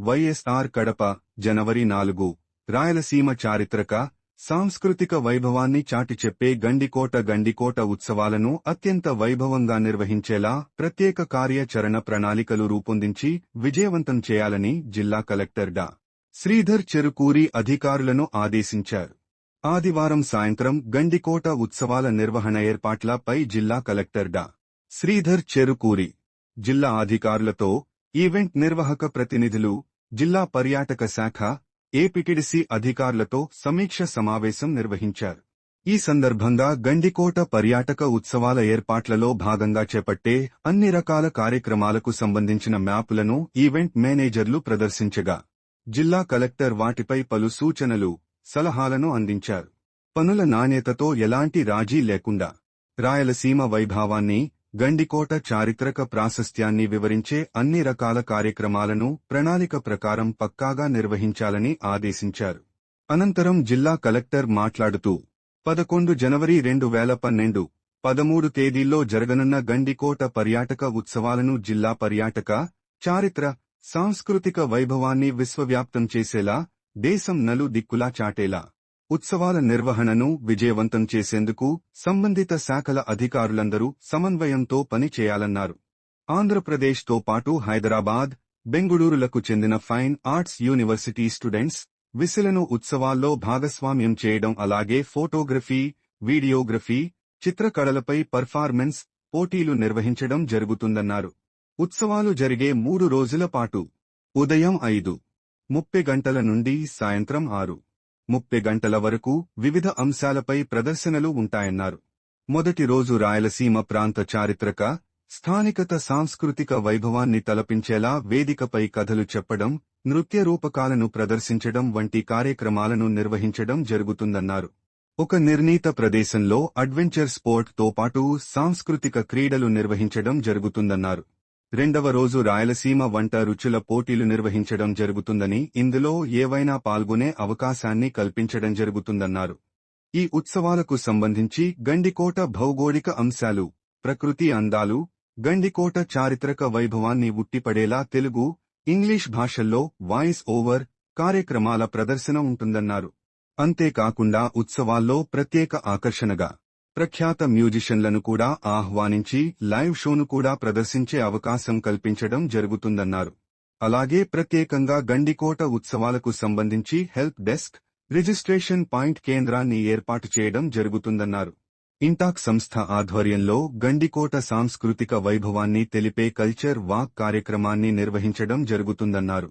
వైఎస్ఆర్ కడప జనవరి నాలుగు. రాయలసీమ చారిత్రక సాంస్కృతిక వైభవాన్ని చాటి చెప్పే గండికోట గండికోట ఉత్సవాలను అత్యంత వైభవంగా నిర్వహించేలా ప్రత్యేక కార్యాచరణ ప్రణాళికలు రూపొందించి విజయవంతం చేయాలని జిల్లా కలెక్టర్ డా. శ్రీధర్ చెరుకూరి అధికారులను ఆదేశించారు. ఆదివారం సాయంత్రం గండికోట ఉత్సవాల నిర్వహణ ఏర్పాట్లపై జిల్లా కలెక్టర్ డా. శ్రీధర్ చెరుకూరి జిల్లా అధికారులతో ఈవెంట్ నిర్వాహక ప్రతినిధులు జిల్లా పర్యాటక శాఖ ఏపీటీడీసీ అధికారులతో సమీక్ష సమావేశం నిర్వహించారు. ఈ సందర్భంగా గండికోట పర్యాటక ఉత్సవాల ఏర్పాట్లలో భాగంగా చేపట్టే అన్ని రకాల కార్యక్రమాలకు సంబంధించిన మ్యాపులను ఈవెంట్ మేనేజర్లు ప్రదర్శించగా జిల్లా కలెక్టర్ వాటిపై పలు సూచనలు సలహాలను అందించారు. పనుల నాణ్యతతో ఎలాంటి రాజీ లేకుండా రాయలసీమ వైభావాన్ని గండికోట చారిత్రక ప్రాశస్త్యాన్ని వివరించే అన్ని రకాల కార్యక్రమాలను ప్రణాళిక ప్రకారం పక్కాగా నిర్వహించాలని ఆదేశించారు. అనంతరం జిల్లా కలెక్టర్ మాట్లాడుతూ పదకొండు జనవరి రెండు వేల పన్నెండు పదమూడు తేదీల్లో జరగనున్న గండికోట పర్యాటక ఉత్సవాలను జిల్లా పర్యాటక చారిత్ర సాంస్కృతిక వైభవాన్ని విశ్వవ్యాప్తం చేసేలా దేశం నలు దిక్కులా చాటేలా ఉత్సవాల నిర్వహణను విజయవంతం చేసేందుకు సంబంధిత శాఖల అధికారులందరూ సమన్వయంతో పనిచేయాలన్నారు. ఆంధ్రప్రదేశ్తో పాటు హైదరాబాద్ బెంగుళూరులకు చెందిన ఫైన్ ఆర్ట్స్ యూనివర్సిటీ స్టూడెంట్స్ విసిలను ఉత్సవాల్లో భాగస్వామ్యం చేయడం అలాగే ఫోటోగ్రఫీ వీడియోగ్రఫీ చిత్రకళలపై పర్ఫార్మెన్స్ పోటీలు నిర్వహించడం జరుగుతుందన్నారు. ఉత్సవాలు జరిగే మూడు రోజుల పాటు. ఉదయం ఐదు. ముప్పై గంటల నుండి సాయంత్రం ఆరు. ముప్పై గంటల వరకు వివిధ అంశాలపై ప్రదర్శనలు ఉంటాయన్నారు. మొదటి రోజు రాయలసీమ ప్రాంత చారిత్రక స్థానికత సాంస్కృతిక వైభవాన్ని తలపించేలా వేదికపై కథలు చెప్పడం నృత్య రూపకాలను ప్రదర్శించడం వంటి కార్యక్రమాలను నిర్వహించడం జరుగుతుందన్నారు. ఒక నిర్ణీత ప్రదేశంలో అడ్వెంచర్ స్పోర్ట్తో పాటు సాంస్కృతిక క్రీడలు నిర్వహించడం జరుగుతుందన్నారు. రెండవ రోజు రాయలసీమ వంట రుచుల పోటీలు నిర్వహించడం జరుగుతుందని ఇందులో ఏవైనా పాల్గొనే అవకాశాన్ని కల్పించడం జరుగుతుందన్నారు. ఈ ఉత్సవాలకు సంబంధించి గండికోట భౌగోళిక అంశాలు ప్రకృతి అందాలు గండికోట చారిత్రక వైభవాన్ని ఉట్టిపడేలా తెలుగు ఇంగ్లీష్ భాషల్లో వాయిస్ ఓవర్ కార్యక్రమాల ప్రదర్శన ఉంటుందన్నారు. అంతేకాకుండా ఉత్సవాల్లో ప్రత్యేక ఆకర్షణగా ప్రఖ్యాత మ్యూజిషియన్లను కూడా ఆహ్వానించి లైవ్ షోను కూడా ప్రదర్శించే అవకాశం కల్పించడం జరుగుతుందన్నారు. అలాగే ప్రత్యేకంగా గండికోట ఉత్సవాలకు సంబంధించి హెల్ప్ డెస్క్ రిజిస్ట్రేషన్ పాయింట్ కేంద్రాన్ని ఏర్పాటు చేయడం జరుగుతుందన్నారు. ఇంటాక్ సంస్థ ఆధ్వర్యంలో గండికోట సాంస్కృతిక వైభవాన్ని తెలిపే కల్చర్ వాక్ కార్యక్రమాన్ని నిర్వహించడం జరుగుతుందన్నారు.